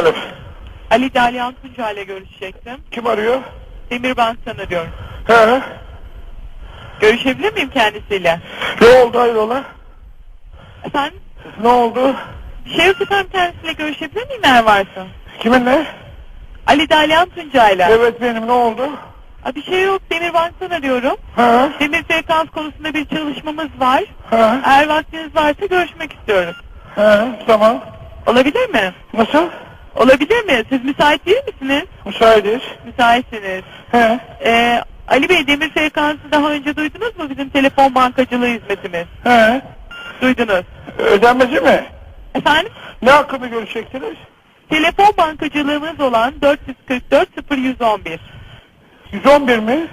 Efendim, Ali Dalyan Tunca ile görüşecektim. kim arıyor? Demirbank'tan arıyorum. He, Görüşebilir miyim kendisiyle? ne oldu hayrola? Efendim? Ne oldu? Bir şey yok efendim kendisiyle görüşebilir miyim eğer varsa? Kiminle? Ali Dalyan Tunca ile. Evet benim, ne oldu? Aa, Bir şey yok Demirbank'tan arıyorum. He, Demir frekans konusunda bir çalışmamız var. he, Eğer vaktiniz varsa görüşmek istiyorum. he, tamam. Olabilir mi? Nasıl? Olabilir mi? Siz müsait değil misiniz? Müsaitiz. Müsaitsiniz. He, Ee, Ali Bey demir frekansı daha önce duydunuz mu bizim telefon bankacılığı hizmetimiz? he. Duydunuz. Ödenmesi mi? Efendim? Ne hakkında görüşecektiniz? Telefon bankacılığımız olan 444 0111. 111 mi?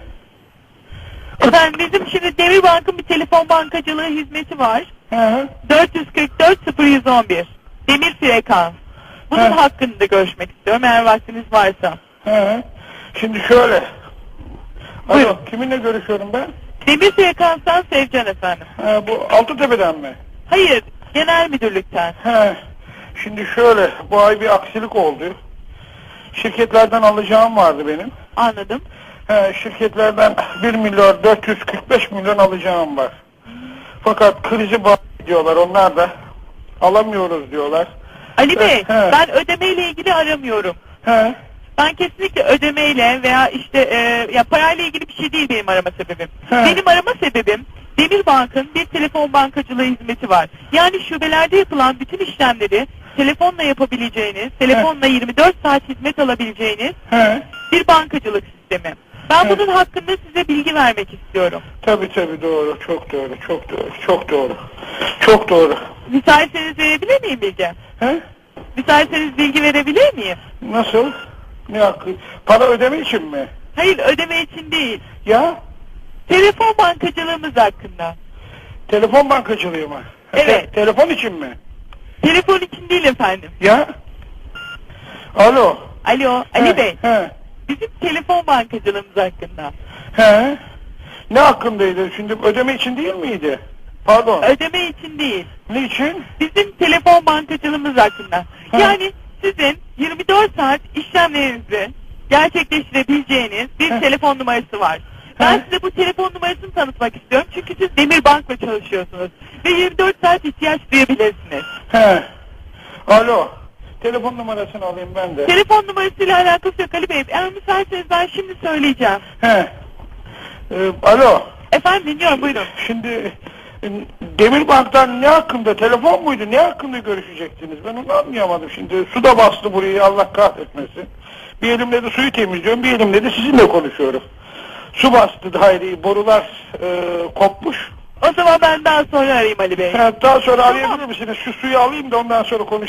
Efendim bizim şimdi Demir Bank'ın bir telefon bankacılığı hizmeti var. He, 444 0111. Demir frekans. Bunun He. hakkında görüşmek istiyorum eğer vaktiniz varsa. he. Şimdi şöyle. Buyurun. Alo, kiminle görüşüyorum ben? Demir frekanstan Sevcan efendim. He, bu Altıtepe'den mi? Hayır, genel müdürlükten. He. Şimdi şöyle, bu ay bir aksilik oldu. Şirketlerden alacağım vardı benim. Anladım. He, şirketlerden 1 milyar 445 milyon alacağım var. Fakat krizi bağlı diyorlar onlar da. Alamıyoruz diyorlar. Ali Bey, He, he. ben ödemeyle ilgili aramıyorum. He, Ben kesinlikle ödemeyle veya işte e, ya parayla ilgili bir şey değil benim arama sebebim. He. Benim arama sebebim Demir Bank'ın bir telefon bankacılığı hizmeti var. Yani şubelerde yapılan bütün işlemleri telefonla yapabileceğiniz, telefonla 24 saat hizmet alabileceğiniz he. bir bankacılık sistemi. Ben bunun hakkında size bilgi vermek istiyorum. Tabii tabii doğru, çok doğru, çok doğru, çok doğru. Çok doğru. Müsaitseniz verebilir miyim bilgi? He? Müsaitseniz bilgi verebilir miyim? Nasıl? Ne hakkı? Para ödeme için mi? Hayır ödeme için değil. Ya? Telefon bankacılığımız hakkında. Telefon bankacılığı mı? Ha, Evet. telefon için mi? Telefon için değil efendim. Ya? Alo. Alo Ali He, Bey. He. Bizim telefon bankacılığımız hakkında. He. Ne hakkındaydı? Şimdi ödeme için değil miydi? Pardon. Ödeme için değil. Niçin? Bizim telefon bankacılığımız hakkında. He. Yani sizin 24 saat işlemlerinizi gerçekleştirebileceğiniz bir He. telefon numarası var. Ben size bu telefon numarasını tanıtmak istiyorum. Çünkü siz Demir Bank'la çalışıyorsunuz. Ve 24 saat ihtiyaç duyabilirsiniz. He. Alo. Telefon numarasını alayım ben de. Telefon numarasıyla alakası yok Ali Bey. Eğer müsaitseniz ben şimdi söyleyeceğim. He. Ee, alo. Efendim dinliyorum buyurun. Şimdi e, Demirbank'tan ne hakkında? Telefon muydu? Ne hakkında görüşecektiniz? Ben onu anlayamadım şimdi. Su da bastı burayı Allah kahretmesin. Bir elimle de suyu temizliyorum, bir elimle de sizinle konuşuyorum. Su bastı daireyi, borular e, kopmuş. O zaman ben daha sonra arayayım Ali Bey. Ha, daha sonra Tamam. arayabilir misiniz? Şu suyu alayım da ondan sonra konuşalım.